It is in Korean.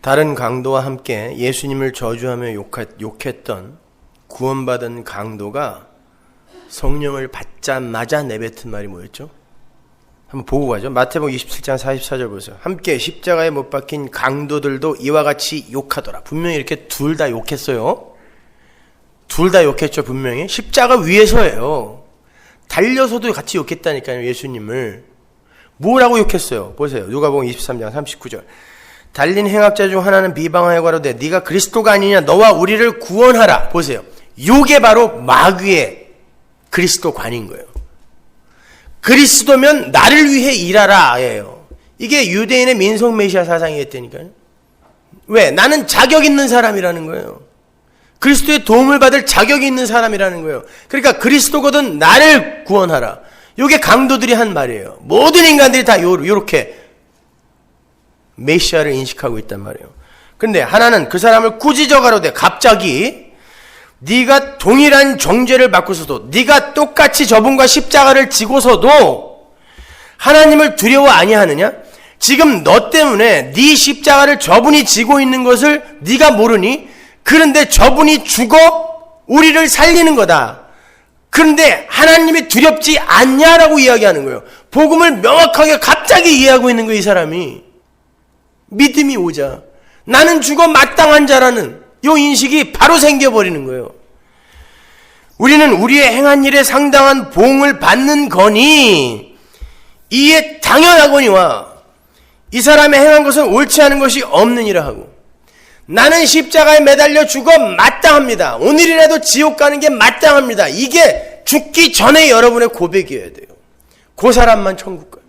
다른 강도와 함께 예수님을 저주하며 욕했, 욕했 던 구원받은 강도가 성령을 받자마자 내뱉은 말이 뭐였죠? 한번 보고 가죠. 마태복음 27장 44절 보세요. 함께 십자가에 못 박힌 강도들도 이와 같이 욕하더라. 분명히 이렇게 둘 다 욕했어요. 둘 다 욕했죠, 분명히. 십자가 위에서예요. 달려서도 같이 욕했다니까요, 예수님을. 뭐라고 욕했어요? 보세요. 누가복음 23장 39절. 달린 행악자 중 하나는 비방하여 가로되 네가 그리스도가 아니냐 너와 우리를 구원하라. 보세요. 요게 바로 마귀의 그리스도관인 거예요. 그리스도면 나를 위해 일하라예요. 이게 유대인의 민속 메시아 사상이었다니까요. 왜? 나는 자격 있는 사람이라는 거예요. 그리스도의 도움을 받을 자격이 있는 사람이라는 거예요. 그러니까 그리스도거든 나를 구원하라. 이게 강도들이 한 말이에요. 모든 인간들이 다 요, 요렇게 메시아를 인식하고 있단 말이에요. 근데 하나는 그 사람을 꾸짖어 가로되 갑자기 네가 동일한 정죄를 받고서도 네가 똑같이 저분과 십자가를 지고서도 하나님을 두려워 아니하느냐? 지금 너 때문에 네 십자가를 저분이 지고 있는 것을 네가 모르니? 그런데 저분이 죽어 우리를 살리는 거다. 그런데 하나님이 두렵지 않냐라고 이야기하는 거예요. 복음을 명확하게 갑자기 이해하고 있는 거예요, 이 사람이. 믿음이 오자. 나는 죽어 마땅한 자라는 요 인식이 바로 생겨버리는 거예요. 우리는 우리의 행한 일에 상당한 보응을 받는 거니 이에 당연하거니와 이 사람의 행한 것은 옳지 않은 것이 없느니라 하고 나는 십자가에 매달려 죽어 마땅합니다. 오늘이라도 지옥 가는 게 마땅합니다. 이게 죽기 전에 여러분의 고백이어야 돼요. 그 사람만 천국 가요.